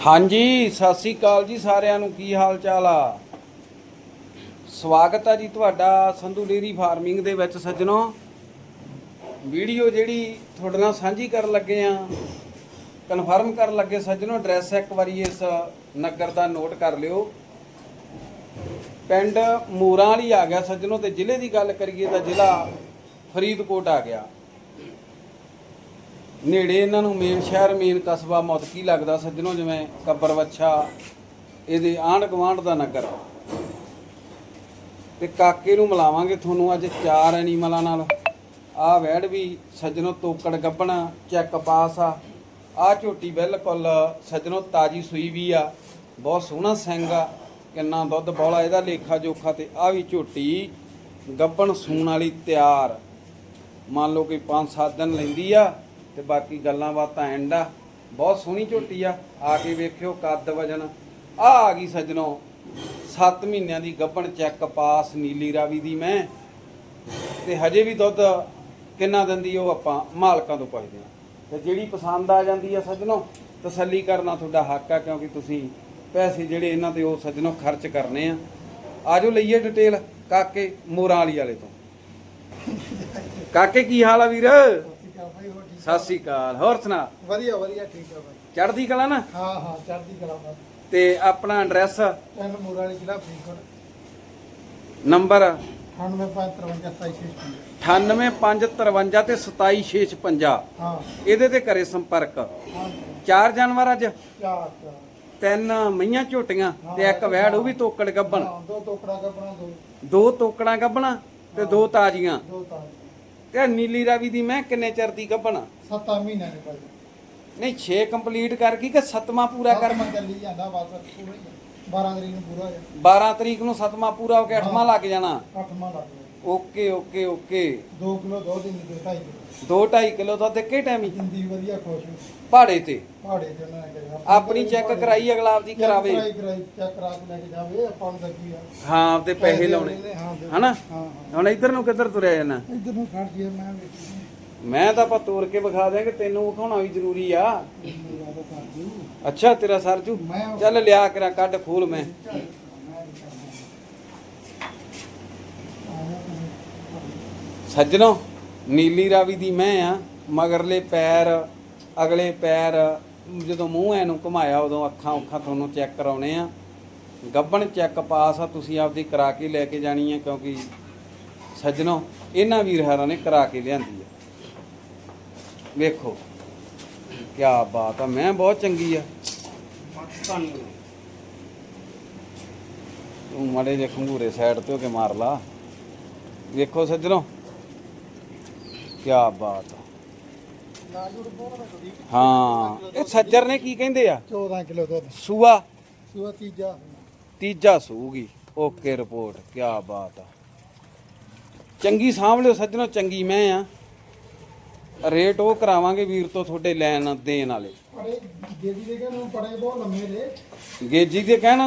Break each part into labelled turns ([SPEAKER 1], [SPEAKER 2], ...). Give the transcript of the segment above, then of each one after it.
[SPEAKER 1] ਹਾਂਜੀ, ਸਤਿ ਸ੍ਰੀ ਅਕਾਲ ਜੀ ਸਾਰਿਆਂ ਨੂੰ। ਕੀ ਹਾਲ ਚਾਲ ਆ? ਸਵਾਗਤ ਆ ਜੀ ਤੁਹਾਡਾ ਸੰਧੂ ਡੇਰੀ ਫਾਰਮਿੰਗ ਦੇ ਵਿੱਚ ਸੱਜਣੋ। ਵੀਡੀਓ ਜਿਹੜੀ ਤੁਹਾਡੇ ਨਾਲ ਸਾਂਝੀ ਕਰਨ ਲੱਗੇ ਆ, ਕਨਫਰਮ ਕਰਨ ਲੱਗੇ ਸੱਜਣੋ, ਐਡਰੈਸ ਇੱਕ ਵਾਰੀ ਇਸ ਨਗਰ ਦਾ ਨੋਟ ਕਰ ਲਿਓ। ਪਿੰਡ ਮੂਰਾਂ ਵਾਲੀ ਆ ਗਿਆ ਸੱਜਣੋ, ਤੇ ਜ਼ਿਲ੍ਹੇ ਦੀ ਗੱਲ ਕਰੀਏ ਤਾਂ ਜ਼ਿਲ੍ਹਾ ਫਰੀਦਕੋਟ ਆ ਗਿਆ। ਨੇੜੇ ਇਹਨਾਂ ਨੂੰ ਮੇਨ ਸ਼ਹਿਰ, ਮੇਨ ਕਸਬਾ ਮੌਤਕੀ ਲੱਗਦਾ ਸੱਜਣੋ? ਜਿਵੇਂ ਕੱਬਰ ਵੱਛਾ, ਇਹਦੇ ਆਂਢ ਗੁਆਂਢ ਦਾ ਨਗਰ। ਤੇ ਕਾਕੇ ਨੂੰ ਮਿਲਾਵਾਂਗੇ ਤੁਹਾਨੂੰ ਅੱਜ ਚਾਰ ਐਨੀਮਲਾਂ ਨਾਲ। ਆਹ ਵੈੜ ਵੀ ਸੱਜਣੋ ਤੋਕੜ ਗੱਬਣਾ, ਚੈੱਕ ਪਾਸ ਆ। ਆਹ ਝੋਟੀ ਬਿਲਕੁਲ ਸੱਜਣੋ ਤਾਜੀ ਸੂਈ ਵੀ ਆ। ਬਹੁਤ ਸੋਹਣਾ ਸਿੰਘ ਆ, ਕਿੰਨਾ ਦੁੱਧ ਬੋਲਾ ਇਹਦਾ ਲੇਖਾ ਜੋਖਾ ਤੇ ਆਹ ਵੀ ਝੋਟੀ ਗੱਬਣ ਸੂਣ ਵਾਲੀ ਤਿਆਰ। ਮੰਨ ਲਓ ਕਿ 5-7 ਦਿਨ ਲੈਂਦੀ ਆ ਤੇ ਬਾਕੀ ਗੱਲਾਂ ਬਾਤਾਂ ਐਂਡ ਆ। ਬਹੁਤ ਸੋਹਣੀ ਝੋਟੀ ਆ। ਆ ਕੇ ਵੇਖਿਓ ਕੱਦ ਵਜਨ। ਆ ਆ ਗਈ ਸੱਜਣੋ। 7 ਮਹੀਨਿਆਂ ਦੀ ਗੱਭਣ ਚੈੱਕ ਪਾਸ ਨੀਲੀ ਰਾਵੀ ਦੀ ਮੈਂ। ਤੇ ਹਜੇ ਵੀ ਦੁੱਧ ਕਿੰਨਾ ਦਿੰਦੀ ਉਹ ਆਪਾਂ ਮਾਲਕਾਂ ਤੋਂ ਪੁੱਛਦੇ ਆ ਤੇ ਜਿਹੜੀ ਪਸੰਦ ਆ ਜਾਂਦੀ ਆ ਸੱਜਣੋ, ਤਸੱਲੀ ਕਰਨਾ ਤੁਹਾਡਾ ਹੱਕ ਆ ਕਿਉਂਕਿ ਤੁਸੀਂ ਪੈਸੇ ਜਿਹੜੇ ਇਹਨਾਂ ਤੇ ਉਹ ਸੱਜਣੋ ਖਰਚ ਕਰਨੇ ਆ। ਆਜੋ ਲਈਏ ਡਿਟੇਲ ਕਾਕੇ ਮੋਰਾਂ ਵਾਲੀ ਵਾਲੇ ਤੋਂ। ਕਾਕੇ, ਕੀ ਹਾਲ ਆ ਵੀਰ? ਸਤਿ ਸ੍ਰੀ ਅਕਾਲ। ਹੋਰ ਸੁਣਾ?
[SPEAKER 2] ਵਧੀਆ ਵਧੀਆ ਠੀਕ ਆ ਬਾਈ।
[SPEAKER 1] ਚੜ੍ਹਦੀ ਕਲਾ ਨਾ?
[SPEAKER 2] ਹਾਂ ਹਾਂ ਚੜ੍ਹਦੀ ਕਲਾ ਬਾਈ।
[SPEAKER 1] ਤੇ ਆਪਣਾ ਐਡਰੈਸ?
[SPEAKER 2] ਪਿੰਡ ਮੂਰਾ ਵਾਲੀ ਜ਼ਿਲ੍ਹਾ ਫਰੀਦਕੋਟ।
[SPEAKER 1] ਨੰਬਰ?
[SPEAKER 2] 95532726
[SPEAKER 1] 98553 ਤੇ 27656
[SPEAKER 2] ਹਾਂ।
[SPEAKER 1] ਇਹਦੇ ਤੇ ਕਰੇ ਸੰਪਰਕ।
[SPEAKER 2] ਹਾਂ।
[SPEAKER 1] ਚਾਰ ਜਾਨਵਰ ਅੱਜ?
[SPEAKER 2] ਚਾਰ ਚਾਰ।
[SPEAKER 1] ਤਿੰਨ ਮਈਆਂ ਝੋਟੀਆਂ ਤੇ ਇੱਕ ਵੈੜ ਉਹ ਵੀ ਤੋਕੜ ਗੱਬਣ।
[SPEAKER 2] ਹਾਂ, ਦੋ ਟੋਕਰਾ ਕੱਪੜਾ ਦੋ।
[SPEAKER 1] ਦੋ ਤੋਕੜਾਂ ਗੱਬਣਾ ਤੇ ਦੋ ਤਾਜ਼ੀਆਂ।
[SPEAKER 2] ਦੋ ਤਾਂ
[SPEAKER 1] ਤੇ ਨੀਲੀ ਰਾਵੀ ਦੀ ਮੈਂ ਕਿੰਨੇ ਚਿਰ ਦੀ ਗੱਬਣ
[SPEAKER 2] ਸੱਤਾਂ ਮਹੀਨੇ ਨੇ ਬਾਈ
[SPEAKER 1] ਨਹੀਂ 6 ਕੰਪਲੀਟ ਕਰ ਗਈ ਕਿ ਸੱਤਵਾਂ ਪੂਰਾ ਕਰ
[SPEAKER 2] ਮੈਂ ਚੱਲੀ ਜਾਂਦਾ ਬਸ ਪੂਰਾ ਹੀ ਆ। 12 ਤਰੀਕ ਨੂੰ ਪੂਰਾ ਹੋ ਜਾ
[SPEAKER 1] 12 ਤਰੀਕ ਨੂੰ ਸੱਤਵਾਂ ਪੂਰਾ ਹੋ ਕੇ ਅੱਠਵਾਂ ਲੱਗ ਜਾਣਾ।
[SPEAKER 2] ਅੱਠਵਾਂ ਲੱਗ ਗਿਆ
[SPEAKER 1] ਓਕੇ ਓਕੇ ਓਕੇ।
[SPEAKER 2] 2 ਕਿਲੋ ਦੋ ਦਿਨ ਦੇ 2.5 ਕਿਲੋ।
[SPEAKER 1] 2.5 ਕਿਲੋ ਦੁੱਧ ਇੱਕੇ ਟਾਈਮ ਹੀ?
[SPEAKER 2] ਜਿੰਦੀ ਵਧੀਆ ਖੁਸ਼
[SPEAKER 1] ਪਹਾੜੇ ਤੇ?
[SPEAKER 2] ਪਹਾੜੇ ਤੇ ਉਹਨਾਂ ਨੇ ਕਿਹਾ।
[SPEAKER 1] ਆਪਣੀ ਚੈੱਕ ਕਰਾਈ ਅਗਲਾ ਆਪਦੀ ਕਰਾਵੇ।
[SPEAKER 2] ਕਰਾਈ ਕਰਾਈ ਚੈੱਕ ਕਰਾ ਕੇ ਲੈ ਕੇ ਜਾਵੇ ਆਪਾਂ ਨੂੰ ਲੱਗੀ ਆ।
[SPEAKER 1] ਹਾਂ ਆਪਦੇ ਪੈਸੇ ਲਾਉਣੇ। ਹਨਾ? ਹੁਣ ਇੱਧਰ ਨੂੰ ਕਿੱਧਰ ਤੁਰਿਆ ਜਾਣਾ?
[SPEAKER 2] ਇੱਧਰ ਨੂੰ ਖੜ ਜੀ ਮੈਂ
[SPEAKER 1] ਮੈਂ ਤਾਂ ਆਪਾਂ ਤੋੜ ਕੇ ਵਿਖਾ ਦਿਆਂਗੇ ਤੈਨੂੰ ਵਿਖਾਉਣਾ ਵੀ ਜ਼ਰੂਰੀ ਆ।
[SPEAKER 2] ਤਾਂ
[SPEAKER 1] ਅੱਛਾ ਤੇਰਾ ਸਰਜੂ। ਚੱਲ ਲਿਆ ਕਰਾਂ ਕੱਢ ਖੋਲ ਮੈਂ। ਸੱਜਣੋ, ਨੀਲੀ ਰਾਵੀ ਦੀ ਮੈਂ ਆ, ਮਗਰਲੇ ਪੈਰ, ਅਗਲੇ ਪੈਰ, ਜਦੋਂ ਮੂੰਹ ਐ ਨੂੰ ਘੁਮਾਇਆ ਉਦੋਂ ਅੱਖਾਂ ਉੱਖਾਂ ਤੁਹਾਨੂੰ ਚੈੱਕ ਕਰਾਉਣੇ ਆ। ਗੱਬਣ ਚੈੱਕ ਪਾਸ ਆ, ਤੁਸੀਂ ਆਪਦੀ ਕਰਾ ਕੇ ਲੈ ਕੇ ਜਾਣੀ ਆ, ਕਿਉਂਕਿ ਸੱਜਣੋ, ਇਹਨਾਂ ਵੀਰਹਾਰਾਂ ਨੇ ਕਰਾ ਕੇ ਲਿਆਂਦੀ ਆ। ਵੇਖੋ ਕੀ ਬਾਤ ਆ, ਮੈਂ ਬਹੁਤ ਚੰਗੀ ਆ। ਤੂੰ ਮਾੜੇ ਜਿਹੇ ਖੰਗੂਰੇ ਸਾਈਡ ਤੇ ਹੋ ਕੇ ਮਾਰ ਲਾ। ਵੇਖੋ ਸੱਜਣੋ ਕੀ ਬਾਤ ਆ। ਹਾਂ ਇਹ ਸੱਜਰ ਨੇ ਕੀ ਕਹਿੰਦੇ ਆ?
[SPEAKER 2] 14 ਕਿਲੋ ਦੁੱਧ।
[SPEAKER 1] ਸੂਆ?
[SPEAKER 2] ਸੂਆ ਤੀਜਾ।
[SPEAKER 1] ਤੀਜਾ ਸੂਗੀ। Okay report. ਕੀ ਬਾਤ ਆ। ਚੰਗੀ ਸਾਂਭ ਲਿਓ ਸੱਜਣੋ ਚੰਗੀ ਮੈਂ ਆ। ਰੇਟ ਉਹ ਕਰਾਵਾਂਗੇ ਵੀਰ ਤੋਂ ਤੁਹਾਡੇ ਲੈਣ ਦੇਣ ਵਾਲੇ।
[SPEAKER 2] ਪੜੇ ਦੇਦੀ ਦੇ ਕਹਿੰਦੇ ਪੜੇ ਬਹੁਤ ਲੰਮੇ ਦੇ
[SPEAKER 1] ਗੇਜੀ ਦੇ
[SPEAKER 2] ਹਾਂ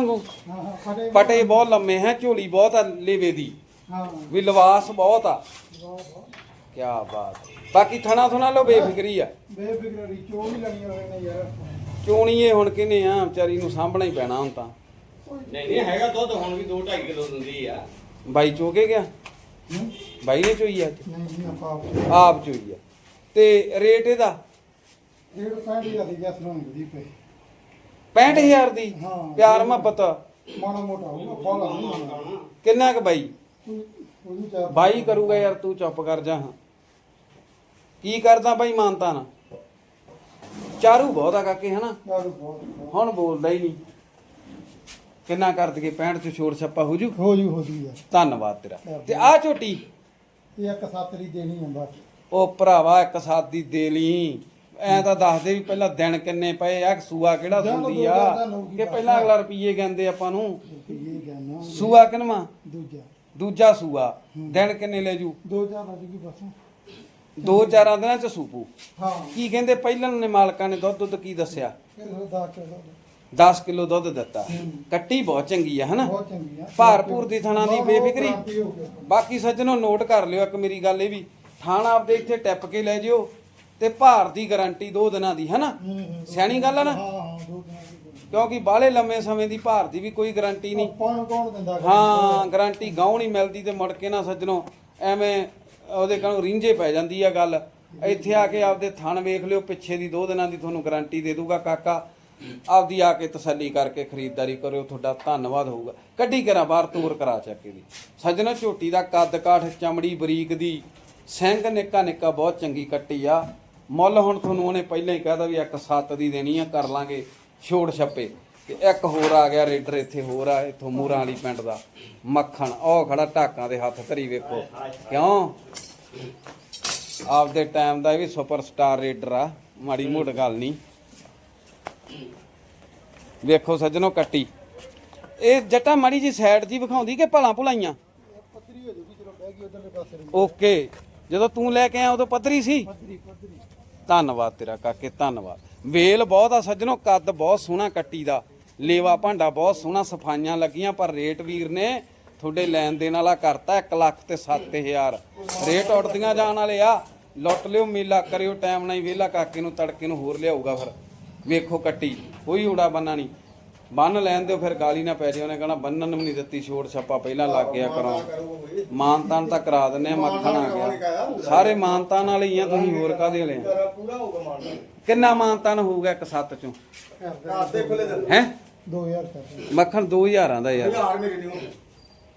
[SPEAKER 2] ਹਾਂ ਪੜੇ
[SPEAKER 1] ਪਟੇ ਬਹੁਤ ਲੰਮੇ ਹੈ ਝੋਲੀ ਬਹੁਤ ਆ ਲੇਵੇ ਦੀ।
[SPEAKER 2] ਹਾਂ।
[SPEAKER 1] ਵੀ ਲਿਵਾਸ ਬਹੁਤ ਆ।
[SPEAKER 2] ਬਹੁਤ ਬਹੁਤ।
[SPEAKER 1] ਕੀ ਬਾਤ। ਬਾਕੀ ਥਣਾ ਥੁਣਾ ਲੋ ਬੇਫਿਕਰੀ ਆ।
[SPEAKER 2] ਬੇਫਿਕਰੀ ਚੋ ਵੀ ਲੈਣੀ ਹੋਵੇ ਨੇ ਯਾਰ।
[SPEAKER 1] ਚੋਣੀਏ ਹੁਣ ਕਿਨੇ ਆ? ਵਿਚਾਰੀ ਨੂੰ ਸਾਂਭਣਾ ਹੀ ਪੈਣਾ ਹੁਣ ਤਾਂ।
[SPEAKER 3] ਨਹੀਂ ਨਹੀਂ ਹੈਗਾ ਦੁੱਧ ਹੁਣ ਵੀ 2.5 ਕਿਲੋ ਦਿੰਦੀ ਆ।
[SPEAKER 1] ਬਾਈ ਚੋਕੇ ਗਿਆ? ਬਾਈ ਨੇ ਚੋਈ ਆ
[SPEAKER 2] ਨਹੀਂ ਨਹੀਂ ਆਪਾਂ
[SPEAKER 1] ਆਪ ਚੋਈ ਆ। ਤੇ ਰੇਟ ਇਹਦਾ?
[SPEAKER 2] ਡੇਢ ਪੈਂਟ ਦੀ ਦੀ ਜਸ ਨੂੰ ਦੀ ਪਈ।
[SPEAKER 1] 65000 ਦੀ। ਪਿਆਰ ਮੁਹੱਬਤ।
[SPEAKER 2] ਮਾਣਾ ਮੋਟਾ ਹੋਊਗਾ ਫੋਲਾ
[SPEAKER 1] ਕਿੰਨਾ ਕੁ ਬਾਈ? ਬਾਈ ਕਰੂਗਾ ਯਾਰ ਤੂੰ ਚੁੱਪ ਕਰ ਜਾ। ਹਾਂ ਕੀ ਕਰਦਾ ਬਾਈ ਮਾਨਤਾ ਨਾ ਚਾਰੂ ਬਹੁਤ ਆ ਕਾਕੇ ਹਨਾ?
[SPEAKER 2] ਬਹੁਤ।
[SPEAKER 1] ਹੁਣ ਬੋਲਦਾ ਹੀ ਨਹੀਂ। ਕਿੰਨਾ ਕਰ ਦਈਏ 65 ਚ ਛੋੜ ਛੱਪਾ ਹੋ ਜੂ?
[SPEAKER 2] ਹੋ ਜੂ ਹੋ ਜੂ
[SPEAKER 1] ਧੰਨਵਾਦ ਤੇਰਾ। ਤੇ ਆ ਝੋਟੀ?
[SPEAKER 2] ਇਹ ਇੱਕ ਸੱਤਰੀ ਦੇਣੀ ਬਸ।
[SPEAKER 1] ਉਹ ਭਰਾਵਾ ਇੱਕ ਸਾਦੀ ਦੇ ਲਈ। ਐ ਤਾਂ ਦੱਸ ਦੇ ਵੀ ਪਹਿਲਾਂ ਦਿਨ ਕਿੰਨੇ ਪਏ ਆ ਸੂਆ ਕਿਹੜਾ ਸੁੰਦੀ ਆ? ਕਿ। ਪਹਿਲਾਂ ਅਗਲਾ ਰੁਪਈਏ ਕਹਿੰਦੇ ਆਪਾਂ ਨੂੰ। ਸੂਆ ਕਿਨਵਾ
[SPEAKER 2] ਦੂਜਾ।
[SPEAKER 1] ਦੂਜਾ ਸੂਆ। ਦਿਨ ਕਿੰਨੇ ਲੈ ਜੂ?
[SPEAKER 2] ਦੋ ਚਾਰ ਅੱਜ ਕੀ ਬਸ।
[SPEAKER 1] ਦੋ ਚਾਰਾਂ ਦਿਨਾਂ ਚ ਸੂਪੂ।
[SPEAKER 2] ਹਾਂ।
[SPEAKER 1] ਕੀ ਕਹਿੰਦੇ ਪਹਿਲਾਂ ਨੇ ਮਾਲਕਾਂ ਨੇ ਦੁੱਧ ਦੁੱਧ ਕੀ ਦੱਸਿਆ?
[SPEAKER 2] ਫਿਰ ਉਹ ਦਾ ਚਲੋ
[SPEAKER 1] 10 ਕਿਲੋ ਦੁੱਧ ਦਿੱਤਾ। ਕੱਟੀ ਬਹੁਤ ਚੰਗੀ ਆ ਹਨਾ?
[SPEAKER 2] ਬਹੁਤ ਚੰਗੀ ਆ।
[SPEAKER 1] ਭਾਰਪੂਰ ਦੀ ਥਣਾ ਦੀ ਬੇਫਿਕਰੀ। ਬਾਕੀ ਸੱਜਣੋ ਨੋਟ ਕਰ ਲਿਓ ਇੱਕ ਮੇਰੀ ਗੱਲ ਇਹ ਵੀ। ਥਾਣਾ ਆਪਦੇ ਇੱਥੇ ਟਿੱਪ ਕੇ ਲੈ ਜਿਓ ਤੇ ਭਾਰ ਦੀ ਗਾਰੰਟੀ ਦੋ ਦਿਨਾਂ ਦੀ ਹਨਾ। ਸਿਆਣੀ ਗੱਲ ਆ ਨਾ? ਕਿਉਂਕਿ ਬਾਹਲੇ ਲੰਮੇ ਸਮੇਂ ਦੀ ਭਾਰ ਦੀ ਵੀ ਕੋਈ ਗਾਰੰਟੀ ਨਹੀਂ।
[SPEAKER 2] ਆਪਾਂ ਨੂੰ ਕੌਣ ਦਿੰਦਾ? ਗਾ?
[SPEAKER 1] ਹਾਂ ਗਾਰੰਟੀ ਗਾਉਂ ਨਹੀਂ ਮਿਲਦੀ ਤੇ ਮੁੜ ਕੇ ਨਾ ਸੱਜਣੋ ਐਵੇਂ ਉਹਦੇ ਕਹਣੋ ਰਿੰਝੇ ਪੈ ਜਾਂਦੀ ਆ ਗੱਲ। ਇੱਥੇ ਆ ਕੇ ਆਪਦੇ ਥਣ ਵੇਖ ਲਿਓ, ਪਿੱਛੇ ਦੀ ਦੋ ਦਿਨਾਂ ਦੀ ਤੁਹਾਨੂੰ ਗਾਰੰਟੀ ਦੇ ਦੂਗਾ ਕਾਕਾ। ਆਪਦੀ ਆ ਕੇ ਤਸੱਲੀ ਕਰਕੇ ਖਰੀਦਦਾਰੀ ਕਰਿਓ, ਤੁਹਾਡਾ ਧੰਨਵਾਦ ਹੋਊਗਾ। ਕੱਢੀ ਕਰਾਂ ਬਾਹਰ, ਤੋਰ ਕਰਾ ਚੱਕੇ ਦੀ ਸੱਜਣਾ, ਝੋਟੀ ਦਾ ਕੱਦ ਕਾਠ ਚਮੜੀ, ਬਰੀਕ ਦੀ। ਸਿੰਘ ਨਿੱਕਾ ਨਿੱਕਾ ਬਹੁਤ ਚੰਗੀ ਕੱਟੀ ਆ। ਮੁੱਲ ਹੁਣ ਤੁਹਾਨੂੰ ਉਹਨੇ ਪਹਿਲਾਂ ਹੀ ਕਹਿਦਾ ਵੀ ਇੱਕ ਸੱਤ ਦੀ ਦੇਣੀ ਆ, ਕਰ ਲਾਂਗੇ ਛੋੜ ਛੱਪੇ। ਤੇ ਇੱਕ ਹੋਰ ਆ ਗਿਆ, ਰੇਡਰ ਇੱਥੇ ਹੋਰ ਆ, ਇੱਥੋਂ ਮੂਰਾਂ ਵਾਲੀ ਪਿੰਡ ਦਾ। ਮੱਖਣ, ਉਹ ਖੜਾ ਢਾਕਾਂ ਦੇ ਹੱਥ ਧਰੀ ਵੇਖੋ। ਕਿਉਂ? ਆਪਦੇ ਟਾਈਮ ਦਾ ਵੀ ਸੁਪਰਸਟਾਰ ਰੇਡਰ ਆ, ਮਾੜੀ ਮੋਟ ਗੱਲ ਨਹੀਂ। ਵੇਖੋ ਸੱਜਣੋ ਕੱਟੀ। ਇਹ ਜੱਟਾ ਮਾੜੀ ਜੀ ਸਾਈਡ ਜੀ ਵਿਖਾਉਂਦੀ ਕਿ ਭਲਾ ਭੁਲਾਈਆਂ? ਓਕੇ ਜਦੋਂ ਤੂੰ ਲੈ ਕੇ ਆਇਆ ਉਦੋਂ ਪੱਧਰੀ ਸੀ? ਧੰਨਵਾਦ ਤੇਰਾ ਕਾਕੇ, ਧੰਨਵਾਦ। ਵੇਲ ਬਹੁਤ ਆ ਸੱਜਣੋ, ਕੱਦ ਬਹੁਤ ਸੋਹਣਾ ਕੱਟੀ ਦਾ। ਲੇਵਾ ਭਾਂਡਾ ਬਹੁਤ ਸੋਹਣਾ, ਸਫਾਈਆਂ ਲੱਗੀਆਂ, ਪਰ ਰੇਟ ਵੀਰ ਨੇ ਤੁਹਾਡੇ ਲੈਣ ਦੇਣ ਵਾਲਾ ਕਰਤਾ 1 ਲੱਖ ਤੇ 7000 ਰੇਟ ਉੱਡਦੀਆਂ ਜਾਣ ਵਾਲੇ ਆ। ਲੁੱਟ ਲਿਓ ਮੇਲਾ ਕਰਿਓ ਟਾਈਮ ਨਾਲ ਹੀ ਵੇਲਾ ਕਾਕੇ ਨੂੰ ਤੜਕੇ ਨੂੰ ਹੋਰ ਲਿਆਊਗਾ ਫਿਰ। ਵੇਖੋ ਕੱਟੀ ਕੋਈ ਊੜਾ ਬੰਨਾ ਨਹੀਂ। ਬੰਨ ਲੈਣ ਦਿਓ ਫਿਰ ਗਾਲੀ ਨਾ ਪੈ ਜੇ ਉਹਨੇ ਕਹਣਾ ਬੰਨਣ ਵੀ ਨਹੀਂ ਦਿੱਤੀ ਛੋੜ ਛੱਪਾ ਪਹਿਲਾਂ ਲੱਗ ਗਿਆ ਕਰਾਂ ਮਾਨਤਾਨ ਤਾਂ ਕਰਾ ਦਿੰਨੇ ਆ ਮੱਖਣ ਆ ਗਿਆ। ਸਾਰੇ ਮਾਨਤਾਨ ਵਾਲੇ ਹੀ ਆ ਤੁਸੀਂ ਹੋਰ ਕਾਦੇ ਵਾਲੇ ਆ? ਕਿੰਨਾ ਮਾਨਤਾਨ ਹੋਊਗਾ ਇੱਕ ਸੱਤ ਚੋਂ? ਹੈ?
[SPEAKER 2] 2000 ਕਰ
[SPEAKER 1] ਮੱਖਣ 2000 ਦਾ ਯਾਰ।
[SPEAKER 3] ਨਹੀਂ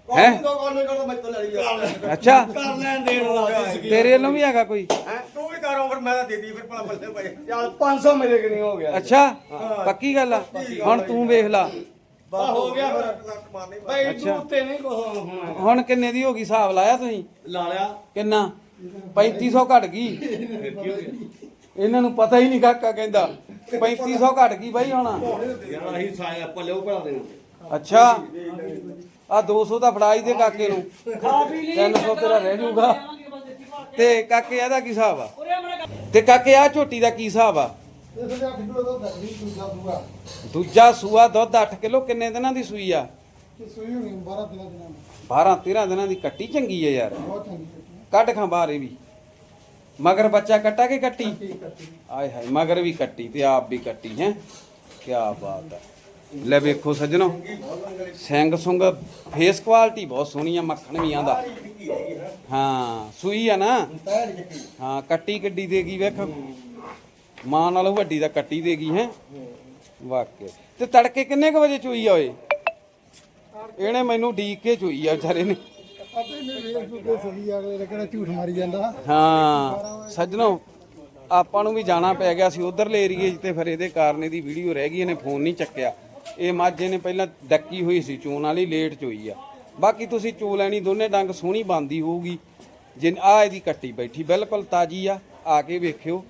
[SPEAKER 1] ਹੈਂ?
[SPEAKER 3] ਕੋਲ ਮੈਂ ਤੋਂ ਲੜੀ
[SPEAKER 1] ਅੱਛਾ।
[SPEAKER 3] ਕਰ ਲੈਣ ਦੇਣ ਵਾਲਾ ਸੀ
[SPEAKER 1] ਤੇਰੇ ਵੱਲੋਂ ਵੀ ਹੈਗਾ ਕੋਈ?
[SPEAKER 3] ਹੈਂ? ਤੂੰ ਵੀ ਕਰੋ ਫਿਰ ਮੈਂ ਤਾਂ ਦੇ ਦੀ ਫਿਰ ਭਲਾ ਬੱਲੇ ਪਏ ਯਾਰ 500 ਮੇਰੇ ਕਿ ਨਹੀਂ ਹੋ ਗਿਆ।
[SPEAKER 1] ਅੱਛਾ ਪੱਕੀ ਗੱਲ ਆ। ਹੁਣ ਤੂੰ ਵੇਖ ਲਾ।
[SPEAKER 3] ਬਸ ਹੋ ਗਿਆ ਫਿਰ। ਮਾਰਨੀ ਬਈ
[SPEAKER 1] ਅੱਛਾ।
[SPEAKER 3] ਤੂੰ ਉੱਤੇ ਨਹੀਂ ਕੁਝ ਹੋਣਾ
[SPEAKER 1] ਹੁਣ ਕਿੰਨੇ ਦੀ ਹੋ ਗਈ? ਹਿਸਾਬ ਲਾਇਆ ਤੁਸੀਂ?
[SPEAKER 3] ਲਾ ਲਿਆ।
[SPEAKER 1] ਕਿੰਨਾ? 3500 ਘਟ ਗਈ। ਇਹਨਾਂ ਨੂੰ ਪਤਾ ਹੀ ਨਹੀਂ ਕਾਕਾ ਕਹਿੰਦਾ। 3500 ਘਟ ਗਈ ਬਾਈ ਹੁਣ।
[SPEAKER 3] ਯਾਰ ਅਸੀਂ ਸਾਇ ਪੱਲੇ ਉਹ ਪੜਾ ਦੇਣਾ
[SPEAKER 1] ਅੱਛਾ। ਆ 200 ਤਾਂ ਫੜਾਈ ਦੇ ਕਾਕੇ ਨੂੰ। 300 ਤੇਰਾ ਰਹਿ ਜਾਊਗਾ। ਤੇ ਕਾਕੇ ਇਹਦਾ ਕੀ ਹਿਸਾਬ ਆ? ਤੇ ਕਾਕੇ ਆ ਝੋਟੀ ਦਾ ਕੀ ਹਿਸਾਬ ਆ?
[SPEAKER 2] ਦੂਜਾ ਦੂਆ
[SPEAKER 1] ਦੂਜਾ ਸੂਆ ਦੁੱਧ 8 ਕਿਲੋ ਕਿੰਨੇ ਦਿਨਾਂ ਦੀ ਸੂਈ ਆ?
[SPEAKER 2] ਕਿ ਸੂਈ ਹੋਣੀ 12 ਦਿਨਾਂ ਦੀ
[SPEAKER 1] 12 13 ਦਿਨਾਂ ਦੀ ਕੱਟੀ ਚੰਗੀ ਆ। ਯਾਰ ਕੱਢ ਖਾਂ ਬਾਹਰ ਇਹ ਵੀ। ਮਗਰ ਬੱਚਾ ਕੱਟਾ ਕੇ ਕੱਟੀ? ਆਏ ਹਾਏ ਮਗਰ ਵੀ ਕੱਟੀ ਤੇ ਆਪ ਵੀ ਕੱਟੀ ਹੈ। ਕੀ ਬਾਤ ਹੈ ਲੈ ਵੇਖੋ ਸੱਜਣੋ। ਸਿੰਘ ਸੁੰਗ ਫੇਸ ਕੁਆਲਿਟੀ ਬਹੁਤ ਸੋਹਣੀ ਆ ਮੱਖਣ ਵੀ ਆਂਦਾ। ਹਾਂ, ਸੂਈ ਆ ਨਾ? ਹਾਂ, ਕੱਟੀ ਕਿੱਡੀ ਦੇਗੀ ਵੇਖ। ਮਾਂ ਨਾਲੋਂ ਵੱਡੀ ਦਾ ਕੱਟੀ ਦੇਗੀ ਹੈ। ਵਾਕਿਆ। ਤੇ ਤੜਕੇ ਕਿੰਨੇ ਕੁ ਵਜੇ ਚੋਈ ਆ ਓਏ? ਇਹਨੇ ਮੈਨੂੰ ਡੀਕ ਕੇ ਚੋਈ ਆ ਵਿਚਾਰੇ ਨੇ। ਹਾਂ, ਸੱਜਣੋ, ਆਪਾਂ ਨੂੰ ਵੀ ਜਾਣਾ ਪੈ ਗਿਆ ਸੀ। ਉਧਰਲੇ ਏਰੀਏ 'ਚ ਤੇ ਫਿਰ ਇਹਦੇ ਕਾਰਨ ਇਹਦੀ ਵੀਡੀਓ ਰਹਿ ਗਈ, ਇਹਨੇ ਫੋਨ ਨਹੀਂ ਚੱਕਿਆ। ਇਹ ਮਾਝੇ ਨੇ ਪਹਿਲਾਂ ਡੱਕੀ ਹੋਈ ਸੀ ਚੋਣ ਵਾਲੀ ਲੇਟ ਚੋਈ ਆ। ਬਾਕੀ ਤੁਸੀਂ ਚੋ ਲੈਣੀ ਦੋਨੇ ਡੰਗ ਸੋਹਣੀ ਬੰਦੀ ਹੋਊਗੀ। ਜਿਨ ਆ ਇਹਦੀ ਕੱਟੀ ਬੈਠੀ ਬਿਲਕੁਲ ਤਾਜੀ ਆ ਆ ਕੇ ਵੇਖਿਓ।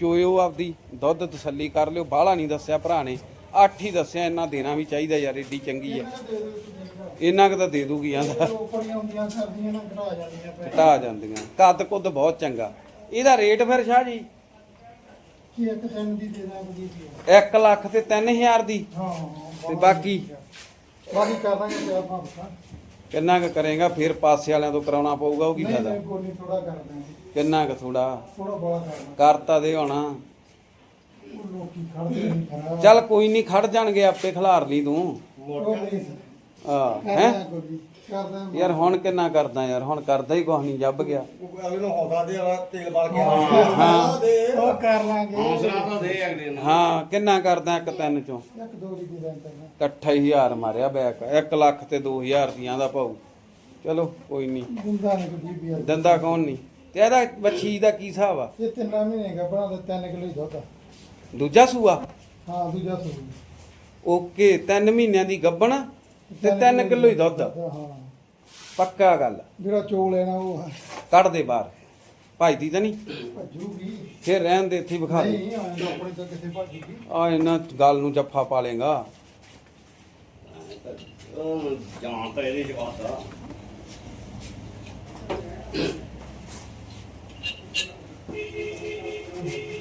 [SPEAKER 1] ਚੋਇਓ ਆਪਦੀ ਦੁੱਧ ਤਸੱਲੀ ਕਰ ਲਿਓ ਬਾਹਲਾ ਨਹੀਂ ਦੱਸਿਆ ਭਰਾ ਨੇ। ਅੱਠ ਹੀ ਦੱਸਿਆ ਇੰਨਾ ਦੇਣਾ ਵੀ ਚਾਹੀਦਾ ਯਾਰ ਏਡੀ ਚੰਗੀ ਆ। ਇੰਨਾ ਕੁ ਤਾਂ ਦੇ ਦੂਗੀ
[SPEAKER 2] ਨਾਲ ਘਟਾ ਜਾਂਦੀਆਂ।
[SPEAKER 1] ਕੱਦ ਕੁੱਦ ਬਹੁਤ ਚੰਗਾ। ਇਹਦਾ ਰੇਟ ਫਿਰ ਸ਼ਾਹ ਜੀ?
[SPEAKER 2] ਕੀ ਇੱਕ ਦਿਨ ਦੀ ਦੇ ਦਾਂਗੇ ਜੀ ਜੀ
[SPEAKER 1] 1 ਲੱਖ ਤੇ 3000 ਦੀ।
[SPEAKER 2] ਹਾਂ।
[SPEAKER 1] ਤੇ ਬਾਕੀ
[SPEAKER 2] ਬਾਕੀ ਕਰ ਦਾਂਗੇ ਤੇ ਆਪਾਂ ਬਤਾ
[SPEAKER 1] ਕਿੰਨਾ ਕੁ ਕਰੇਗਾ ਫਿਰ ਪਾਸੇ ਵਾਲਿਆਂ ਤੋਂ ਕਰਾਉਣਾ ਪਊਗਾ ਉਹ ਕੀ ਫਾਇਦਾ?
[SPEAKER 2] ਨਹੀਂ ਕੋਈ ਨਹੀਂ ਥੋੜਾ ਕਰ ਦਾਂਗੇ।
[SPEAKER 1] ਕਿੰਨਾ ਕੁ ਥੋੜਾ
[SPEAKER 2] ਥੋੜਾ ਬੜਾ ਕਰਨਾ
[SPEAKER 1] ਕਰਤਾ ਦੇ ਹੋਣਾ
[SPEAKER 2] ਉਹ ਲੋਕੀ ਖੜਦੇ ਨਹੀਂ ਖੜਾ।
[SPEAKER 1] ਚੱਲ ਕੋਈ ਨਹੀਂ ਖੜ ਜਾਣਗੇ ਆਪੇ ਖਿਲਾਰ ਲਈ ਤੂੰ।
[SPEAKER 2] ਉਹ ਨਹੀਂ
[SPEAKER 1] ਆ ਹੈ?
[SPEAKER 2] ਕਰਦਾ
[SPEAKER 1] ਯਾਰ ਹੁਣ ਕਿੰਨਾ ਕਰਦਾ ਯਾਰ ਹੁਣ ਕਰਦਾ ਹੀ ਕੁਛ ਨਹੀਂ ਜੱਬ ਗਿਆ।
[SPEAKER 3] ਅਗਲੇ ਨੂੰ ਹੌਸਲਾ ਦੇ ਵਾਲਾ ਤੇਲ ਬਾਲ ਕੇ
[SPEAKER 1] ਹਾਂ।
[SPEAKER 3] ਦੇ।
[SPEAKER 2] ਉਹ ਕਰ ਲਾਂਗੇ।
[SPEAKER 3] ਹੌਸਲਾ ਤਾਂ ਦੇ ਅਗਲੇ ਨੂੰ।
[SPEAKER 1] ਹਾਂ ਕਿੰਨਾ ਕਰਦਾ ਇੱਕ ਤਿੰਨ ਚੋਂ?
[SPEAKER 2] ਇੱਕ ਦੋ ਦੀ ਦੇ ਦਾਂਗੇ
[SPEAKER 1] ਇਕੱਠਾ ਹੀ ਹਜ਼ਾਰ ਮਾਰਿਆ ਬੈਕ। 1 ਲੱਖ ਤੇ 2000 ਦੀਆਂ ਦਾ ਪਾਉ ਚਲੋ ਕੋਈ ਨਹੀਂ
[SPEAKER 2] ਦਿੰਦਾ ਨਹੀਂ ਕੋਈ ਵੀ ਯਾਰ
[SPEAKER 1] ਦੰਦਾ ਕੌਣ ਨਹੀਂ ਤੇ ਇਹਦਾ ਬੱਚੀ ਦਾ ਕੀ ਹਿਸਾਬ ਆ?
[SPEAKER 2] ਇਹ ਤਿੰਨ ਮਹੀਨੇ ਦਾ ਬਣਾ ਦੇ 3 ਕਿਲੋ ਹੀ ਦੁੱਧ ਆ।
[SPEAKER 1] ਦੂਜਾ ਸੂਆ?
[SPEAKER 2] ਹਾਂ ਦੂਜਾ ਸੂਈ
[SPEAKER 1] ਓਕੇ 3 ਮਹੀਨਿਆਂ ਦੀ ਗੱਬਣ। ਤੇ 3 ਕਿਲੋ ਹੀ ਦੁੱਧ।
[SPEAKER 2] ਹਾਂ
[SPEAKER 1] ਪੱਕਾ ਗੱਲ।
[SPEAKER 2] ਜਿਹੜਾ ਚੋਲ ਹੈ ਨਾ ਉਹ
[SPEAKER 1] ਕੱਢ ਦੇ ਬਾਹਰ। ਭਾਈ ਦੀ ਤਾਂ ਨਹੀਂ।
[SPEAKER 2] ਭੱਜੂਗੀ।
[SPEAKER 1] ਫੇਰ ਰਹਿਣ ਦੇ ਇੱਥੇ ਹੀ ਵਿਖਾ ਦੇ।
[SPEAKER 2] ਨਹੀਂ ਆਉਂਦਾ ਆਪਣੇ ਤੋਂ ਕਿੱਥੇ ਭੱਜੂਗੀ।
[SPEAKER 1] ਆ ਇਹਨਾਂ ਗੱਲ ਨੂੰ ਜੱਫਾ ਪਾ ਲੇਗਾ
[SPEAKER 3] ਉਹ ਜਾਨ ਤਾਂ ਇਹਦੇ ਜਵਾਬ ਦਾ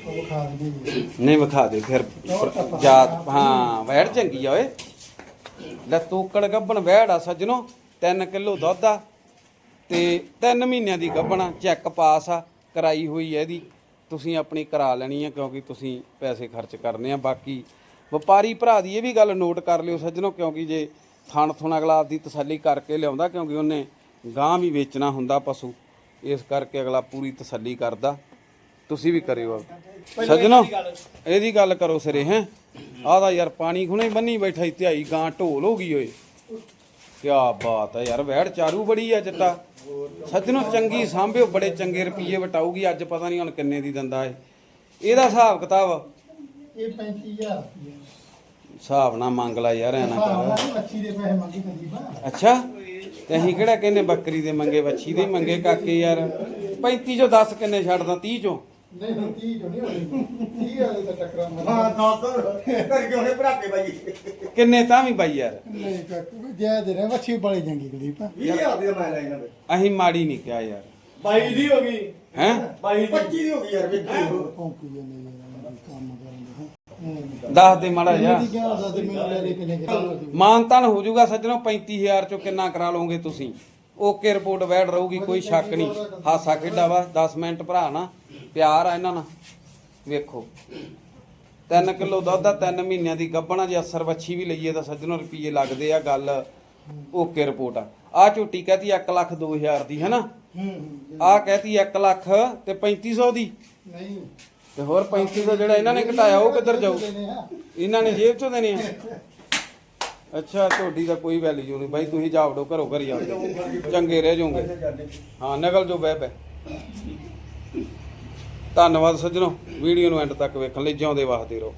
[SPEAKER 2] ਉਹ ਖਾ ਲਈ
[SPEAKER 1] ਨਹੀਂ ਵਿਖਾ ਦੇ ਫਿਰ। ਜਾਤ ਹਾਂ ਵੈੜ ਚੰਗੀ ਆ ਓਏ। ਲੈ ਤੋਕੜ ਗੱਬਣ ਵੈੜ ਆ ਸੱਜਣੋ 3 ਕਿਲੋ ਦੁੱਧ ਆ ਤੇ 3 ਮਹੀਨਿਆਂ ਦੀ ਗੱਬਣਾ ਚੈੱਕ ਪਾਸ ਆ ਕਰਾਈ ਹੋਈ ਹੈ ਇਹਦੀ। ਤੁਸੀਂ ਆਪਣੀ ਕਰਾ ਲੈਣੀ ਆ ਕਿਉਂਕਿ ਤੁਸੀਂ ਪੈਸੇ ਖਰਚ ਕਰਨੇ ਆ। ਬਾਕੀ ਵਪਾਰੀ ਭਰਾ ਦੀ ਇਹ ਵੀ ਗੱਲ ਨੋਟ ਕਰ ਲਿਓ ਸੱਜਣੋ ਕਿਉਂਕਿ ਜੇ ਥਣ ਥੁਣ ਅਗਲਾ ਆਪਦੀ ਤਸੱਲੀ ਕਰਕੇ ਲਿਆਉਂਦਾ ਕਿਉਂਕਿ ਉਹਨੇ ਗਾਂ ਵੀ ਵੇਚਣਾ ਹੁੰਦਾ ਪਸ਼ੂ ਇਸ ਕਰਕੇ ਅਗਲਾ ਪੂਰੀ ਤਸੱਲੀ ਕਰਦਾ। ਤੁਸੀਂ ਵੀ ਕਰਿਓ। ਸੱਜਣੋ ਇਹਦੀ ਗੱਲ ਕਰੋ ਸਿਰੇ ਹੈ? ਆਹ ਯਾਰ ਪਾਣੀ ਖੁਣੇ ਬੰਨੀ ਬੈਠਾ ਈ ਧਿਆਈ ਗਾਂ ਢੋਲ ਹੋ ਗਈ ਓਏ। ਕਿਆ ਬਾਤ ਹੈ ਯਾਰ ਵਹਿੜ ਚਾਰੂ ਬੜੀ ਆ ਜੱਟਾ ਸੱਜਣੋ ਚੰਗੀ ਸਾਂਭਿਓ ਬੜੇ ਚੰਗੇ ਰੁਪਏ ਵਟਾਊਗੀ ਅੱਜ ਪਤਾ ਨਹੀਂ ਹੁਣ ਕਿੰਨੇ ਦੀ ਦੰਦਾ ਏ। ਇਹਦਾ ਹਿਸਾਬ ਕਿਤਾਬ?
[SPEAKER 2] ਇਹ 35000
[SPEAKER 1] ਹਿਸਾਬ ਨਾਲ ਮੰਗ ਲਾ ਯਾਰ ਐ ਨਾ
[SPEAKER 2] ਹਾਂ
[SPEAKER 1] ਕਰ।
[SPEAKER 2] ਮੱਛੀ ਦੇ ਪੈਸੇ ਮੰਗੀ ਤਕਰੀਬਨ
[SPEAKER 1] ਅੱਛਾ ਤੇ ਅਸੀਂ ਕਿਹੜਾ ਕਹਿੰਦੇ ਬੱਕਰੀ ਦੇ ਮੰਗੇ ਵੱਛੀ ਦੇ ਮੰਗੇ ਕਾਕੇ ਯਾਰ। 35 ਚੋਂ 10 ਕਿੰਨੇ ਛੱਡਦਾ 30 ਚੋਂ?
[SPEAKER 2] ਨਹੀਂ ਨਹੀਂ 30 ਜੋ ਨਹੀਂ ਹੋਣੀ। 30 ਵਾਲੇ ਤਾਂ ਟੱਕਰਾਂ ਮਾਰ
[SPEAKER 3] ਹਾਂ ਦੋਸਤ ਕਰਕੇ ਉਹਨੇ ਭਰਾਤੇ ਬਾਈ?
[SPEAKER 1] ਕਿੰਨੇ ਤਾਂ ਵੀ ਬਾਈ ਯਾਰ?
[SPEAKER 2] ਨਹੀਂ ਕਾਕੂ ਜੈ ਦੇ ਰਹੇ ਮੱਛੀ ਬੜੀ ਚੰਗੀ ਗਲੀਪ
[SPEAKER 3] 20000 ਦੀ ਮੈਂ ਲੈ ਇਹਨਾਂ ਦੇ
[SPEAKER 1] ਅਸੀਂ ਮਾੜੀ ਨਹੀਂ ਕਿਹਾ ਯਾਰ।
[SPEAKER 3] ਬਾਈ ਦੀ ਹੋ ਗਈ।
[SPEAKER 1] ਹੈ?
[SPEAKER 3] ਬਾਈ 25 ਦੀ ਹੋ ਗਈ ਯਾਰ ਵਿੱਕੀ
[SPEAKER 2] ਭੌਂਕੀ ਜਾਂਦੇ ਯਾਰ ਕੰਮ ਕਰਨ ਦੇ।
[SPEAKER 1] ਦੱਸ ਦੇ ਮਾੜਾ
[SPEAKER 2] ਇਹਦੀ ਕਿਹਾ ਦੱਸ ਦੇ ਮੈਨੂੰ ਲੈ ਲੈ ਕਿੰਨੇ ਕਿਲੋ
[SPEAKER 1] ਮਾਨਤਾਨ ਹੋ ਜਾਊਗਾ ਸੱਜਣੋ 35000 ਚੋਂ ਕਿੰਨਾ ਕਰਾ ਲਓਗੇ ਤੁਸੀਂ? ਓਕੇ ਰਿਪੋਰਟ ਵੈਡ ਰਹੂਗੀ ਕੋਈ ਸ਼ੱਕ ਨਹੀਂ। ਹਾਸਾ ਖੇਡਾ ਵਾ 10 ਮਿੰਟ ਭਰਾ ਨਾ ਪਿਆਰ ਆ ਇਹਨਾਂ ਨਾਲ। ਵੇਖੋ 3 ਕਿਲੋ ਦੁੱਧ ਆ 3 ਮਹੀਨਿਆਂ ਦੀ ਗੱਬਣਾ ਜੇ ਅਸਰ ਵੱਛੀ ਵੀ ਲਈਏ ਤਾਂ ਸੱਜਣੋ ਰੁਪਏ ਲੱਗਦੇ ਆ ਗੱਲ। ਓਕੇ ਰਿਪੋਰਟ ਆ। ਆ ਝੋਟੀ ਕਹਤੀ 1 ਲੱਖ 2000 ਦੀ ਹੈਨਾ?
[SPEAKER 2] ਹੂੰ
[SPEAKER 1] ਆ ਕਹਤੀ 1 ਲੱਖ ਤੇ 3500 ਦੀ।
[SPEAKER 2] ਨਹੀਂ।
[SPEAKER 1] ਤੇ ਹੋਰ 3500 ਜਿਹੜਾ ਇਹਨਾਂ ਨੇ ਘਟਾਇਆ ਉਹ ਕਿੱਧਰ ਜਾਊ। ਇਹਨਾਂ ਨੇ ਜੇਬ ਚੋਂ ਦੇਣੇ ਆ। ਅੱਛਾ, ਤੁਹਾਡੀ ਦਾ ਕੋਈ ਵੈਲਿਊ ਨਹੀਂ ਬਾਈ, ਤੁਸੀਂ ਜਾਵੜੋ ਘਰੋਂ ਘਰੀ ਜਾਓ ਚੰਗੇ ਰਹਿ ਜਾਓਗੇ। ਹਾਂ, ਨਕਲ ਜੋ ਬਹਿ ਬਹਿ ਧੰਨਵਾਦ ਸੱਜਣੋ, ਵੀਡੀਓ ਨੂੰ ਐਂਡ ਤੱਕ ਵੇਖਣ ਲਈ ਜਿਉਂਦੇ ਵਾਸਤੇ ਰਹੋ।